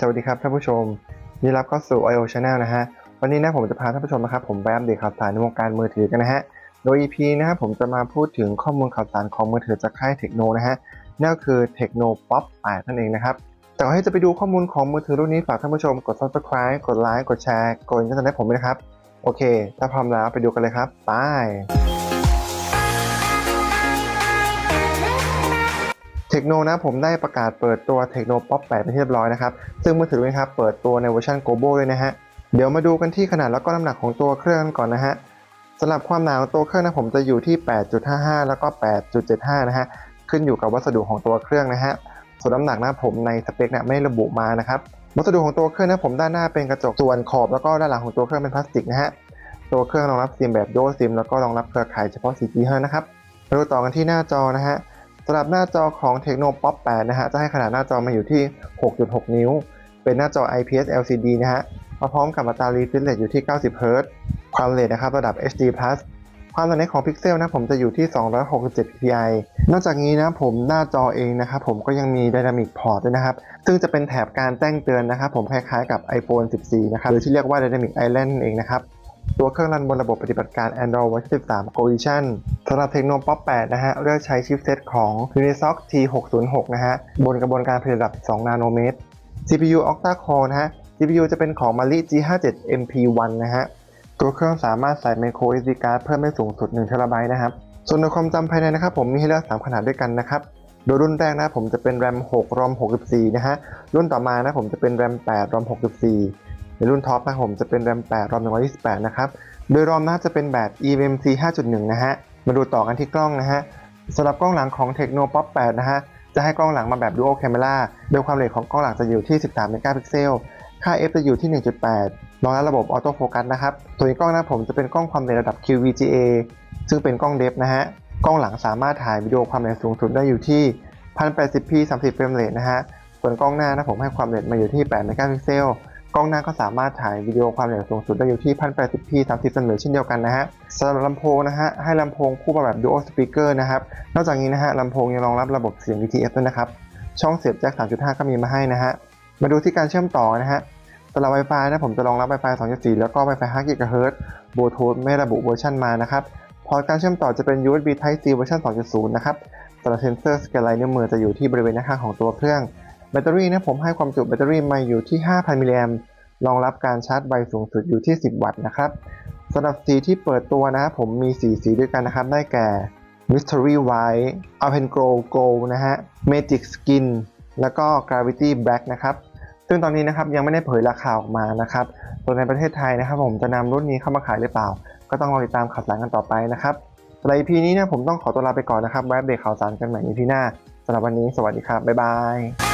สวัสดีครับท่านผู้ชมยินดีรับเข้าสู่ IO Channel นะฮะ วันนี้นะผมจะพาท่านผู้ชมนะครับผมไปอัปเดตข่าวสารในวงการมือถือกันนะฮะ โดย EP นะครับผมจะมาพูดถึงข้อมูลข่าวสารของมือถือจากค่ายเทคโนนะฮะ นั่นก็คือ Techno Pop 8นั่นเองนะครับ แต่ก่อนที่จะไปดูข้อมูลของมือถือรุ่นนี้ฝากท่านผู้ชมกด Subscribe กดไลค์กดแชร์กดกระดิ่งให้ผมด้วยนะครับ โอเค ถ้าพร้อมแล้วไปดูกันเลยครับไป ทคโนนะผมได้ประกาศเปิดตัวเทคโนป๊อป8เป็นที่เรียบร้อยนะครับ ซึ่งมือถือนี้ครับเปิดตัวในเวอร์ชัน Global เลยนะฮะ เดี๋ยวมาดูกันที่ขนาดแล้วก็น้ำหนักของตัวเครื่องกันก่อนนะฮะสำหรับความหนาของตัวเครื่องนะผมจะอยู่ที่ 8.55 แล้วก็ 8.75 นะฮะ ขึ้นอยู่กับวัสดุของตัวเครื่องนะฮะ ส่วนน้ำหนักนะผมในสเปคเนี่ยไม่ระบุมานะครับ วัสดุของตัวเครื่องนะผมด้านหน้าเป็นกระจก ส่วนขอบแล้วก็ด้านหลังของตัวเครื่องเป็นพลาสติกนะฮะ ตัวเครื่องรองรับซิมแบบโยซิม แล้วก็รองรับเครือข่ายเฉพาะ 4G เท่านั้นนะครับมาดูต่อกันที่หน้าจอนะฮะ สำหรับหน้าจอของ Tecno Pop 8 นะฮะ จะให้ขนาดหน้าจอมาอยู่ที่ 6.6 นิ้ว เป็นหน้าจอ IPS LCD นะฮะ มาพร้อมกับอัตรา refresh rate อยู่ที่ 90 Hz ความเร็วนะครับระดับ HD+ ความหนาแน่นของพิกเซลนะผมจะอยู่ที่ 267 ppi นอกจากนี้นะผมหน้าจอเองนะครับผมก็ยังมี Dynamic Port ด้วยนะครับ ซึ่งจะเป็นแถบการแจ้งเตือนนะครับผมคล้ายๆกับ iPhone 14 นะครับ หรือที่เรียกว่า Dynamic Island เองนะครับ ตัวเครื่องรันบนระบบปฏิบัติการ Android เวอร์ชัน13 Coalition สำหรับ Tecno Pop 8 นะฮะ เลือกใช้ชิปเซตของ Unisoc T606 นะฮะ บนกระบวนการผลิตระดับ 2 นาโนเมตร CPU Octa Core นะฮะ CPU จะเป็นของ Mali G57 MP1 นะฮะ ตัวเครื่องสามารถใส่ micro SD card เพิ่มได้สูงสุด1 t b นะครับ ส่วนในความจำภายในนะครับผมมีให้เลือก 3 ขนาดด้วยกันนะครับ โดยรุ่นแรกนะผมจะเป็น RAM 6 ROM 64 นะฮะ รุ่นต่อมานะผมจะเป็น RAM 8 ROM 64 ในรุ่นท็อปนะผมจะเป็น RAM 8 ROM 128 นะครับ โดย ROM น่าจะเป็นแบบ eMMC 5.1 นะฮะ มาดูต่อกันที่กล้องนะฮะสำหรับกล้องหลังของ Tecno Pop 8 นะฮะ จะให้กล้องหลังมาแบบ Dual Camera โดยความละเอียดของกล้องหลังจะอยู่ที่ 13 เมกะพิกเซล ค่า f จะอยู่ที่ 1.8 รองรับระบบออโต้โฟกัสนะครับ ตัวนี้กล้องนะผมจะเป็นกล้องความละเอียดระดับ QVGA ซึ่งเป็นกล้องเดฟนะฮะ กล้องหลังสามารถถ่ายวิดีโอความละเอียดสูงสุดได้อยู่ที่ 1080p 30เฟรมเรทนะฮะ ส่วนกล้องหน้านะผมให้ความละเอียดมาอยู่ที่ 8 เมกะพิกเซล กล้องหน้าก็สามารถถ่ายวิดีโอความละเอียดสูงสุดได้อยู่ที่ 1080p 30เฟรมเรทเช่นเดียวกันนะฮะสำหรับลำโพงนะฮะให้ลำโพงคู่มาแบบ dual speaker นะครับ นอกจากนี้นะฮะลำโพงยังรองรับระบบเสียง VTF ด้วยนะครับ ช่องเสียบแจ็ค3.5 ก็มีมาให้นะฮะ มาดูที่การเชื่อมต่อนะฮะสำหรับ Wi-Fi นะผมจะรองรับ Wi-Fi 2.4 แล้วก็ Wi-Fi 5 GHz Bluetooth ไม่ระบุเวอร์ชันมานะครับ พอร์ตการเชื่อมต่อจะเป็น USB Type C เวอร์ชัน2.0 นะครับสำหรับเซนเซอร์สแกนลายนิ้วมือจะอยู่ที่บริเวณด้านข้างของตัวเครื่อง แบตเตอรี่นะผมให้ความจุแบตเตอรี่มาอยู่ที่ 5,000 มิลลิแอมป์รองรับการชาร์จไวสูงสุดอยู่ที่ 10 วัตต์นะครับสำหรับสีที่เปิดตัวนะผมมี 4 สีด้วยกันนะครับ ได้แก่ Mystery White Open Glow Gold นะฮะ Magic Skin แล้วก็ Gravity Black นะครับ ซึ่งตอนนี้นะครับยังไม่ได้เผยราคาออกมานะครับส่วนในประเทศไทยนะครับผมจะนำรุ่นนี้เข้ามาขายหรือเปล่า ก็ต้องรอติดตามข่าวสารกันต่อไปนะครับสำหรับ EP นี้นี่ยผมต้องขอตัวลาไปก่อนนะครับไว้อัปเดตข่าวสารกันใหม่ใน EP หน้าสำหรับวันนี้สวัสดีครับ บ๊ายบาย